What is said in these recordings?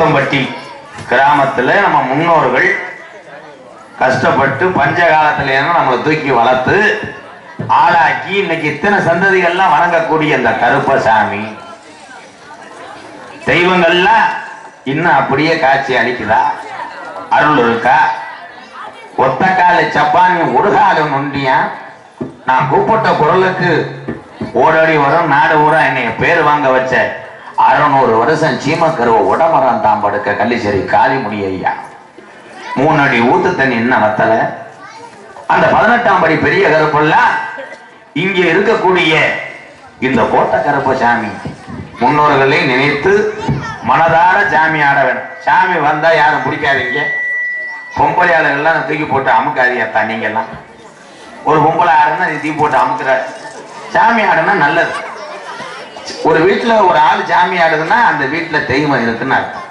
புத்தம்பட்டி கிராமத்துல நம்ம முன்னோர்கள் கஷ்டப்பட்டு பஞ்ச காலத்துல நம்மளை தூக்கி வளர்த்து ஆளாக்கி இன்னைக்கு இத்தனை சந்ததிகள்லாம் வணங்கக்கூடிய இந்த கருப்பசாமி. தெய்வங்கள்லாம் இன்னும் அப்படியே காட்சி அளிக்குதா? அருள் இருக்கா? ஒத்த கால சப்பானி உடுகால நொண்டியா? நான் கூப்பிட்ட குரலுக்கு ஓடோடி வரும் நாடு ஊரா என்னைய பேர் வாங்க வச்ச அறுநூறு வருஷம் சீமக்கருவ உடமரம் தான் படுக்க கள்ளிச்சேரி காளிமுடி ஐயா மூணு அடி ஊத்து தண்ணி என்ன வத்தல? அந்த பதினெட்டாம் படி பெரிய கருப்பெல்லாம் இங்க இருக்கக்கூடிய இந்த கோட்டை கருப்ப சாமி முன்னோர்களை நினைத்து மனதார சாமி ஆட வேணும். சாமி வந்தா யாரும் பிடிக்காதீங்க. பொம்பளையாளர்கள்லாம் தூக்கி போட்டு அமுக்காதீங்கத்தா நீங்க எல்லாம் ஒரு பொம்பளை ஆடுனா நீ தூக்கி போட்டு அமுக்கிறாரு. சாமி ஆடுனா நல்லது. ஒரு வீட்டுல ஒரு ஆள் சாமி ஆடுதுன்னா அந்த வீட்டுல தெய்வம் இருக்குன்னு அர்த்தம்.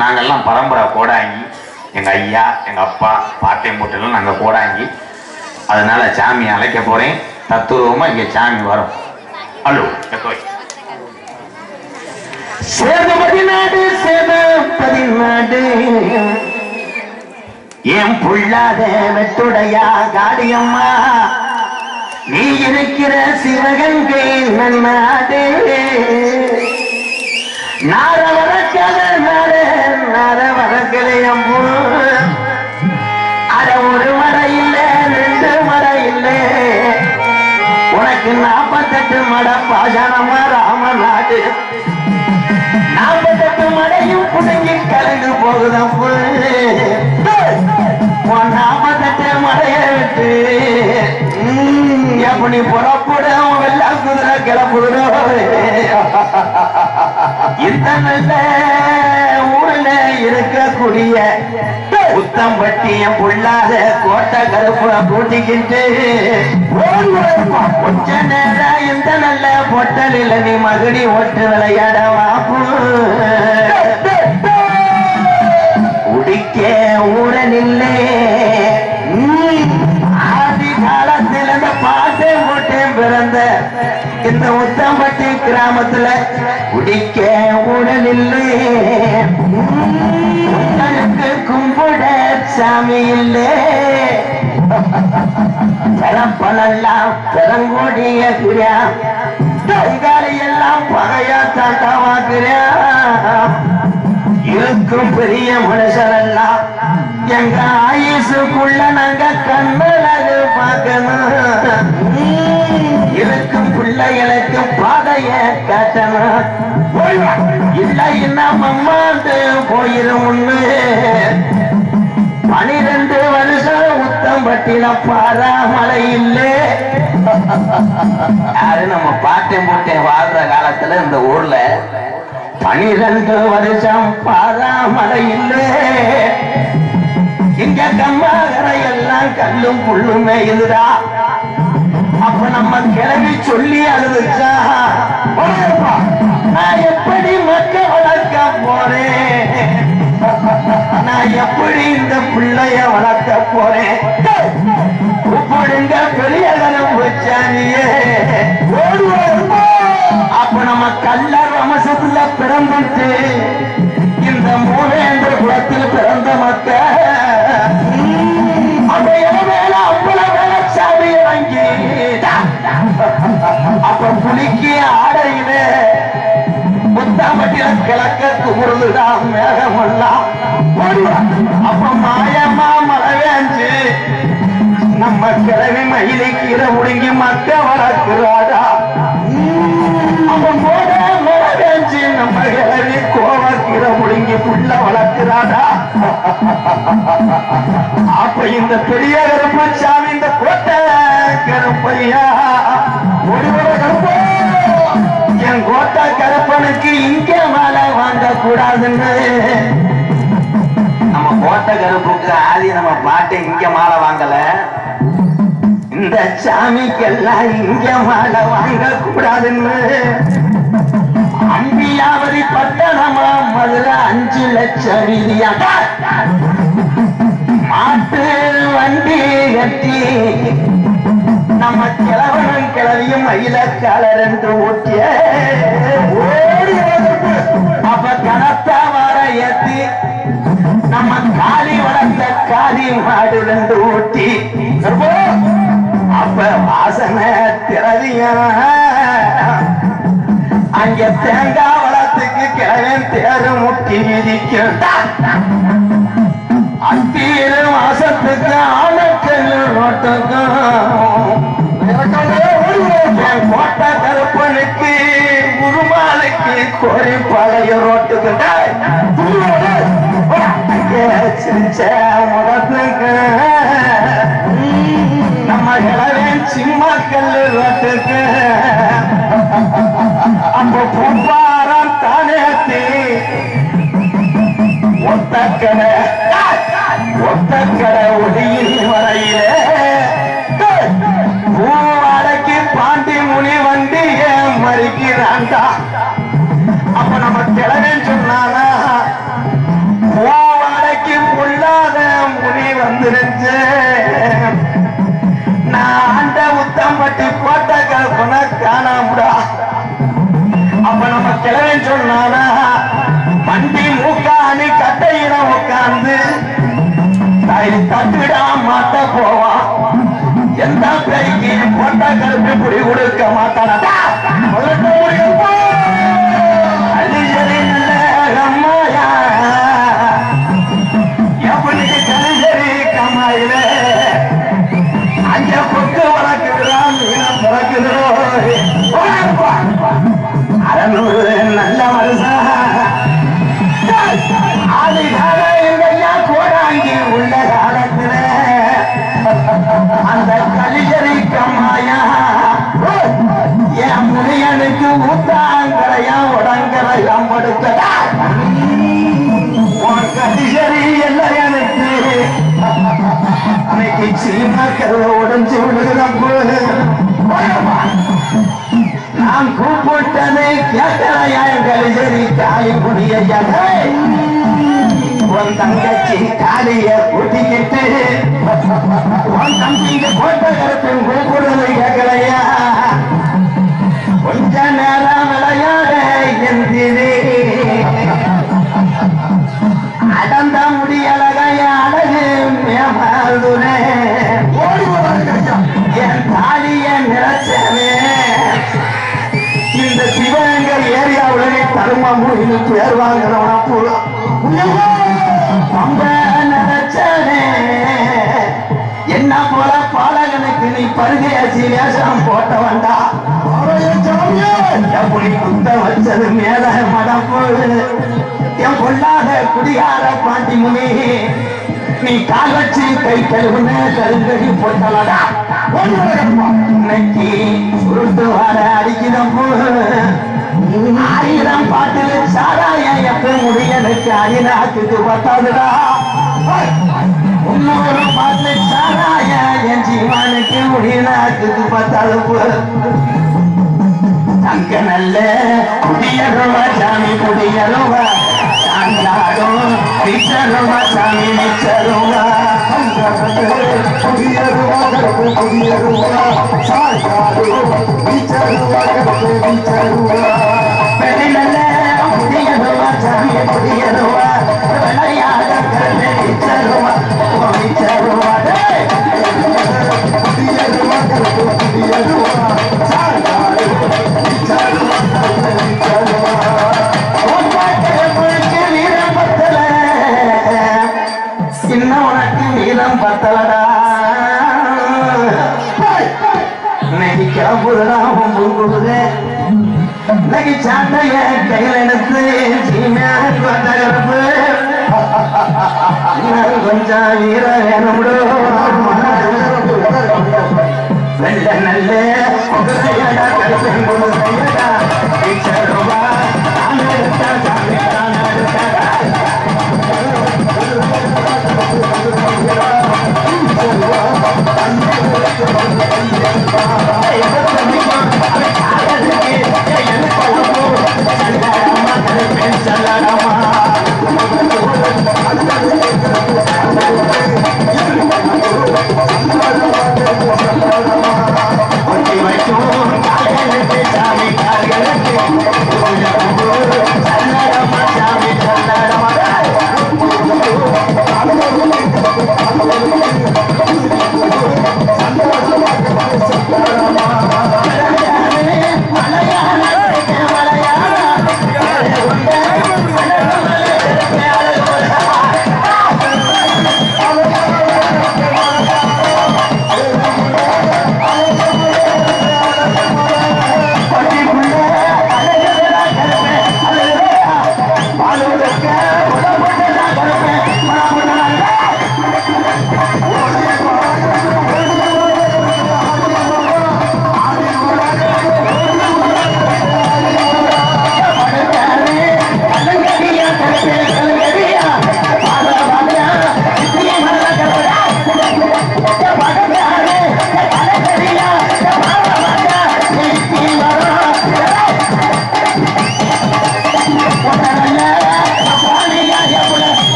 நாங்கள்லாம் பரம்பரை கோடாங்கி எங்க ஐயா எங்க அப்பா பாட்டை மூட்டையெல்லாம் நாங்க கோடாங்கி அதனால சாமி அழைக்க போறேன். தத்துவமாக இங்க சாமி வரும். ஹலோ சேதுபதி நாடு சேதுபதி நாடு ஏன் புள்ளாத வெட்டுடையா காளியம்மா? நீ இருக்கிற சிவகங்கை நன்னாடு நார வரக்கத நார நார வரக்கலையம்மு அட ஒரு மடை இல்ல ரெண்டு மடை இல்ல. உனக்கு நாற்பத்தெட்டு மட பாஜனமா ராம நாடு. நாற்பத்தெட்டு மடையும் புடுங்கி கலந்து போகுதம் உன் நாற்பத்தெட்டு மடைய விட்டு ம், எப்படி புறப்படும் வெள்ள குதிரை கிளப்புகிறோம் இந்த நல்ல ஊர்ல இருக்கக்கூடிய புத்தம்பட்டியம் புள்ளாத கோட்டை கருப்புல கூட்டிக்கிட்டு கொஞ்ச நேரம் இந்த நல்ல பொட்டலில் நீ மகுடி ஒட்டு விளையாட வாப்பு குடிக்க ஊரனில்லே இந்த உத்தம்பட்டி கிராமத்துல? குடிக்க ஊரனில்லே உங்களுக்கு கும்பிட சாமி இல்லே. பெறப்பனெல்லாம் பெறங்கோடிய கிரியா கைகாலி எல்லாம் பகையா தாட்டாவாக்குறியா இருக்கும் பெரிய மனுஷரெல்லாம் எங்க ஆயுசுக்குள்ள நாங்க கண்ணழகு பார்க்கணும். இருக்கும் பிள்ளைகளுக்கு பாதைய காட்டணும். இல்லைன்னா மம்மாண்டு போயிரும் ஒண்ணு பனிரெண்டு வருஷம் உத்தம் பட்டின பாராமலை இல்லை. யாரு நம்ம பாட்டேன் போட்டேன் வாழ்ற காலத்துல இந்த ஊர்ல பனிரெண்டு வருஷம் பாராமலை இல்லை. இங்க கம்மாகரை எல்லாம் கல்லும் புல்லுமே இதுதான். அப்ப நம்ம கிளம்பி சொல்லி அழுதுச்சா? "போடா, நான் எப்படி மக்க வளர்க்க போறேன்? நான் எப்படி இந்த பிள்ளைய வளர்க்க போறேன்? கூப்பிடுங்க பெரிய கனம் வச்சானியே அப்ப நம்ம கல்லர் வம்சத்துல பிறந்துட்டு இந்த மூவேந்திர குலத்தில் பிறந்த மக்க அப்ப புலிக்கு ஆடையிலே. முத்தாமட்டில கிழக்க குமுறுதுடா மேகமெல்லாம் அப்ப மாயமா மழவேஞ்சு நம்ம கிழவி மயிலை கீரை முடுங்கி மக்க வளர்க்கிறாடா. அப்ப மோட மலையாஞ்சு நம்ம கிழவி கோவ கீரை முடுங்கி புள்ள வளர்க்கிறாடா. அப்ப இந்த பெரிய கருப்பு சாமி இந்த கோட்டை கருப்பையா. ஒருவரை என் கோட்டை கருப்பனுக்கு இங்கே மாலை வாங்க கூடாதுன்னு நம்ம கோட்டை கருப்புக்கு ஆதி நம்ம பாட்டை இங்க மாலை வாங்கல. இந்த சாமிக்கெல்லாம் இங்க மாலை வாங்க கூடாதுன்னு அம்பியாவதி பட்டணமா? முதல்ல அஞ்சு லட்சம் வீதியா? மாட்டு வண்டி கட்டி நம்ம கிழவனும் கிளவியும் மயில கலரண்டு ஊட்டிய. ஓடி அப்ப கனத்தா வர ஏத்தி நம்ம காளி வளர்ந்த காளி மாடு ரெண்டு ஊட்டி. அப்ப வாசனை திரவியம் அங்க தேங்காய் வளத்துக்கு கிழவன் தேரு முட்டி மிதிக்கும். அத்தீர மாசத்துக்கு ஆனக்கல் ஓட்டக்கும் இறக்காதே, ஓடி வளர்ப்பு. கருப்பனுக்கு உருமாலைக்கு கோரி பழைய ரோட்டுக்கு. சிரிச்ச முகத்துக்கு நம்ம இளவேன் ரோட்டுக்கு. தானேத்தி ஒத்தக்கடை ஒத்தக்கடை ஒளியின் வரையிலே. ஏன் மறிக்கிறான்டா அப்ப நம்ம கிழவன் சொன்னானா முனி வந்துருச்சு நான் ஆண்ட உத்தம்பட்டி போட்ட கல்பனை காணாமுடா. அப்ப நம்ம கிழவன் சொன்னானா வண்டி மூக்காணி கட்டையில உட்கார்ந்து தாய் தட்டுடா மாட்ட போவான் எந்த பேய்க்கு போட்ட கருப்பு புடி கொடுக்க மாட்டானடா. உடங்கரையாம் படுத்தடா உன் கலிசரி எல்லாம் எனக்கு. அன்னைக்கு சீமா கருவை உடஞ்சு விழுகிறப்போ நான் கூப்பிட்டதை கேட்கலையா என் கலிசரி காளி புடிய உன் தங்கச்சி காலிய கூட்டிக்கிட்டு உன் தம்பிங்க போட்ட கருப்பின் கூப்பிடுறது கேட்கலையா? கொஞ்ச நேரம் எந்திரே அடந்த முடியலகைய அழகு மேமாதுரே ஓடி என் தாலிய நிறச்சவே இந்த சிவகங்கை ஏரியாவுல தருமபுரி பேர் வாங்குறவன போல. ரொம்ப நினைச்சனே என்ன போல பாலகனுக்கு நீ பருகையாச்சி வேஷம் போட்ட வந்தா குந்த வச்சது மேல மடப்பு என் பொல்லாத குடிகார பாண்டி முனி நீ கால் வச்சு கை கழுவுன கருங்கடி போட்டலடா இன்னைக்கு சுருட்டு வர அடிக்கிறப்போ ஆயிரம் பாட்டில் சாராய எப்ப முடியனுக்கு அடிநாக்குக்கு பத்தாதுடா இன்னொரு பாட்டில் சாராய என் ஜீவனுக்கு முடியனாக்குக்கு பத்தாது போ. தங்க நல்ல குடியருவா சாமி குடியருவா சாந்தாடும் பிச்சருவா சாமி மிச்சருவா குடியேறுவா, கருப்பு குடியேறுவா. சாய்க்காடு, வீச்சருவா, கருப்பு வீச்சருவா. பெரிய நல்ல குடியருவா சாமி குடியருவா விளையாட கல்லை இன்னைக்கு சாட்டைய கையில் எடுத்து சீமையா கொஞ்சம் வீர வேணும்டோ நல்ல நல்ல குதிரையடா Dame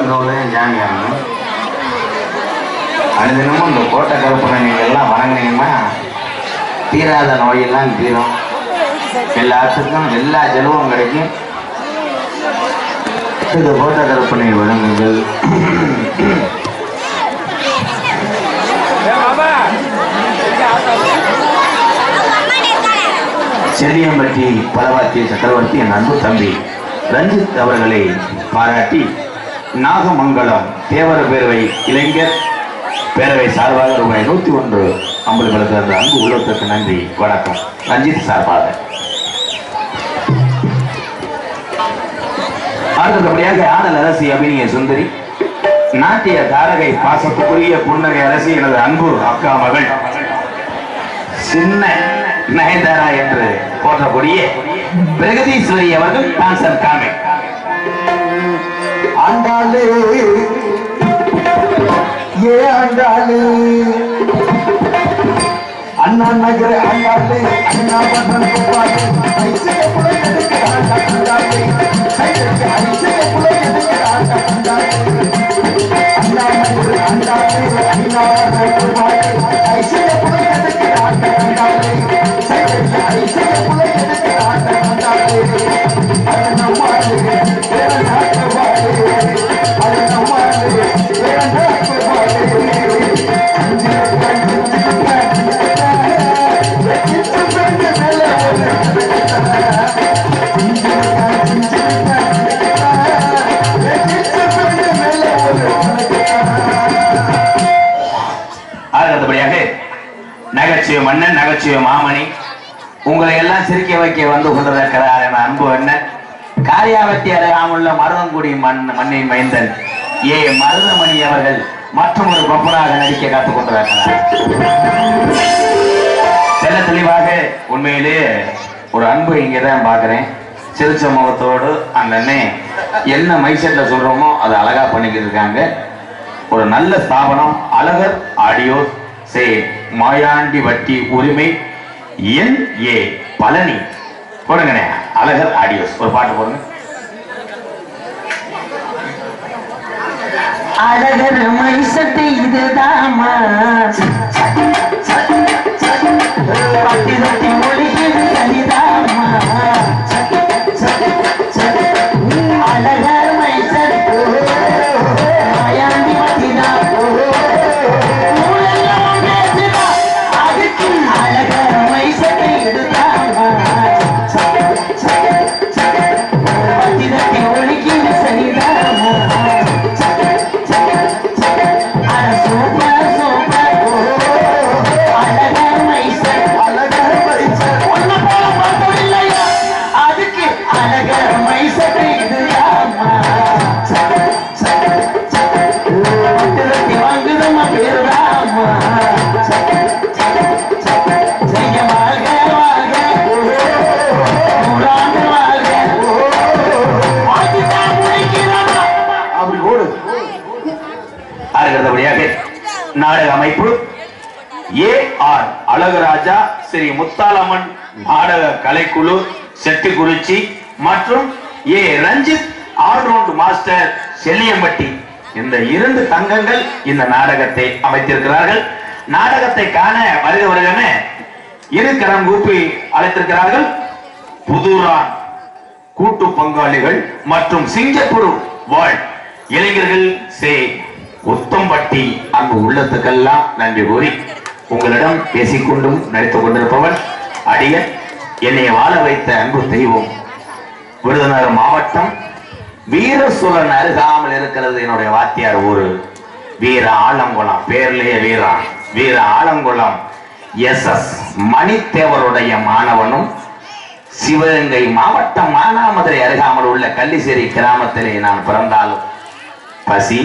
துடியா இருக்கோ இந்த தினமும் அனுதினமும் இந்த கோட்டை கருப்பனை நீங்க எல்லாம் வணங்கினீங்கன்னா தீராத நோயெல்லாம் தீரும். எல்லாத்துக்கும் எல்லா செலவும் கிடைக்கும். இந்த கோட்டை கருப்பனை வழங்குங்கள் செல்லியம்பட்டி பலவாத்திய சக்கரவர்த்தி என் அன்பு தம்பி ரஞ்சித் அவர்களை பாராட்டி நாகமங்கலம் தேவர பேரவை இளைஞர் பேரவை சார்பாக ரூபாய் நூத்தி ஒன்று ஐம்பதுகளுக்கு அந்த அன்பு உள்ளத்திற்கு நன்றி வணக்கம். ரஞ்சித் சார்பாக. அடுத்தபடியாக ஆடல் அரசி அபிநய சுந்தரி நாட்டிய தாரகை பாசத்துக்குரிய புன்னகை அரசி எனது அன்பு அக்கா மகள் சின்ன நயன்தாரா என்று போற்றக்கூடிய பிரகதீஸ்வரி அவர்கள் டான்சர் காமிக் ஆண்டாளே. ஏ ஆண்டாளே. அண்ணா நகர ஆண்டாளே. அண்ணா பட்டன் கோபாலே ஐசிய புலை எதுக்கு ஆண்டா ஆண்டாளே. சைடுக்கு ஐசிய புலை எதுக்கு ஆண்டா ஆண்டாளே. அண்ணா நகர ஆண்டாளே. அண்ணா பட்டன் கோபாலே நகைச்சுவை மாமணி உங்களை எல்லாம் சிரிக்க வைக்க வந்து கொண்டிருக்கிறார் என அன்பு என்ன காரியாவத்தி அருகாமுள்ள மருதங்குடி மண் மண்ணின் மைந்தன் ஏ. மருதமணி அவர்கள் மற்றும் ஒரு கொப்பனாக நடிக்க காத்துக் கொண்டிருக்கிறார். தெளிவாக உண்மையிலே ஒரு அன்பு இங்கே தான் பார்க்குறேன். சிரிச்ச முகத்தோடு அந்த என்ன மைசெட்ல சொல்றோமோ அதை அழகா பண்ணிக்கிட்டு இருக்காங்க. ஒரு நல்ல ஸ்தாபனம் அழகர் ஆடியோ சே. மாயாண்டி வட்டி உரிமை என் ஏ பழனி. போடுங்கண்ணே அழகர் ஆடியோஸ். ஒரு பாட்டு போடுங்க. அழகர் மைசட்டு இதுதாமா பட்டி நாடக அமைப்பு. ஏ ஆர் அழகுராஜா ஸ்ரீ முத்தாலம்மன் நாடக கலைக்குழு செட்டிக்குறிச்சி மற்றும் A Ranjith all round master Chelliyampatti. இந்த இரண்டு தங்கங்கள் இந்த நாடகத்தை அமைத்திருக்கிறார்கள். நாடகத்தை காண வருக வருகன இரு கரம் கூப்பி அழைத்திருக்கிறார்கள். புதூரான் கூட்டு பங்காளிகள் மற்றும் சிங்கப்பூர் வாழ் இளைஞர்கள் சே உத்தம்பட்டி அங்கு உள்ளத்துக்கெல்லாம் நன்றி கூறி உங்களிடம் பேசிக்கொண்டும் நடித்துக் கொண்டிருப்பவன் அடியன் என்னை வாழ வைத்த அன்பு தெய்வம். விருதுநகர் மாவட்டம் வீரசூலன் அருகாமல் இருக்கிறது என்னுடைய வாத்தியார் ஊரு. வீர ஆலங்குளம் பேர்லயே வீரான். வீர ஆலங்குளம் எஸ் எஸ் மணித்தேவருடைய மாணவனும் சிவகங்கை மாவட்டம் மானாமதுரை அருகாமல் உள்ள கள்ளிசேரி கிராமத்திலே நான் பிறந்தாலும் பசி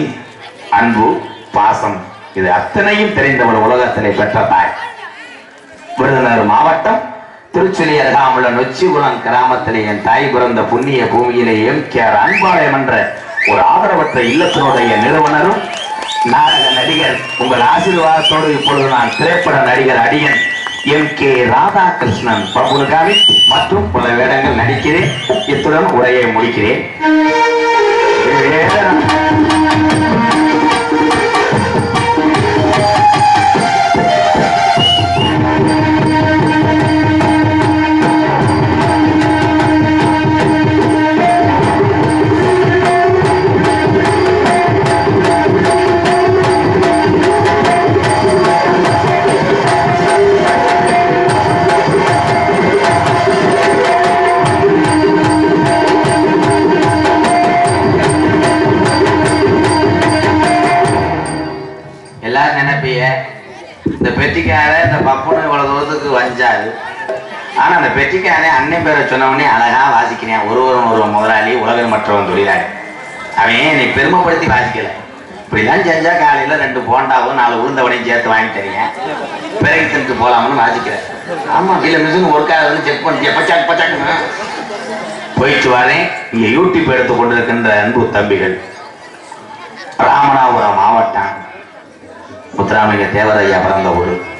அன்பு பாசம் இது அத்தனையும் தெரிந்தவர் உலகத்திலே பெற்ற தாய். விருதுநகர் மாவட்டம் திருச்சுழி அருகாமுள்ள நொச்சிகுளம் கிராமத்திலே என் தாய் பிறந்த புண்ணிய பூமியிலே எம் கே ஆர் அன்பாளையம் என்ற ஒரு ஆதரவற்ற இல்லத்தினுடைய நிறுவனரும் நாடக நடிகர். உங்கள் ஆசீர்வாதத்தோடு இப்பொழுது நான் திரைப்பட நடிகர் அடியன் எம் கே ராதாகிருஷ்ணன் பிரபுனுக்காக மற்றும் பல வேடங்கள் நடிக்கிறேன். இத்துடன் உரையை முடிக்கிறேன். ஆனா அன்னை பேரை சொன்ன உடனே அழகா வாசிக்கிறேன். ஒருவரும் ஒரு முதலாளி உலகம் மற்றவன் தொழிலாளி. அவன் என்னை பெருமைப்படுத்தி வாசிக்கல. இப்படிலாம் செஞ்சா காலையில ரெண்டு போண்டாவும் நாலு உளுந்தவனையும் சேர்த்து வாங்கி தரீங்க பிறகு தின்ட்டு போலாம்னு வாசிக்கிறேன். ஆமா இல்ல மிஷின் ஒர்க் ஆகுதுன்னு செக் பண்ணி பச்சாக்கு பச்சாக்குன்னு. போயிட்டு வரேன். இங்க யூடியூப் எடுத்து கொண்டு இருக்கின்ற அன்பு தம்பிகள். ராமநாதபுரம் மாவட்டம். முத்துராமலிங்க தேவரையா பிறந்த ஊர்.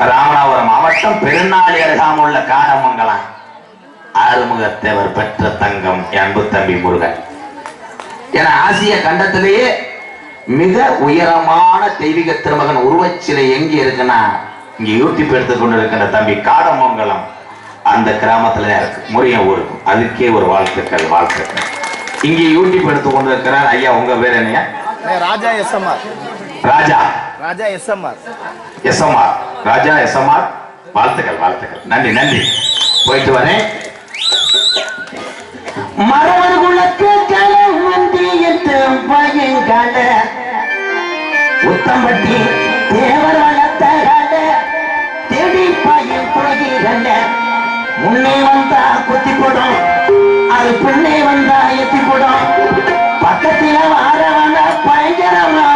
ராமநாதபுரம் மாவட்டம் பெருநாளி அருகாமுள்ள காரமங்கலம். ஆறுமுக தேவர் பெற்ற தங்கம் அன்பு தம்பி முருகன். என ஆசிய கண்டத்திலேயே மிக உயரமான தெய்வீக திருமகன் உருவச்சிலை எங்கே இருக்குன்னா இங்க யூடியூப் எடுத்துக்கொண்டு இருக்கின்ற தம்பி காடமங்கலம் அந்த கிராமத்துல இருக்கு முறிய ஊர் அதுக்கே ஒரு வாழ்த்துக்கள் வாழ்த்துக்கள். இங்கே யூடியூப் எடுத்துக்கொண்டு இருக்கிறார் ஐயா உங்க பேர் என்னையா Raja SMR Raja. Raja SMR. SMR. Raja SMR. வாழ்த்துக்கள் வாழ்த்துக்கள். நன்றி நன்றி. போயிட்டு வரேன். மரவர் குலத்து வந்தியத்து பயங்கால உத்தம்பட்டி தேவர் தேடி பாயும் புலகிகண்ட முன்னே வந்தா குத்தி போடும். அது பின்னே வந்தா எத்தி போடும். பக்கத்தில வாரவன பயங்கரமா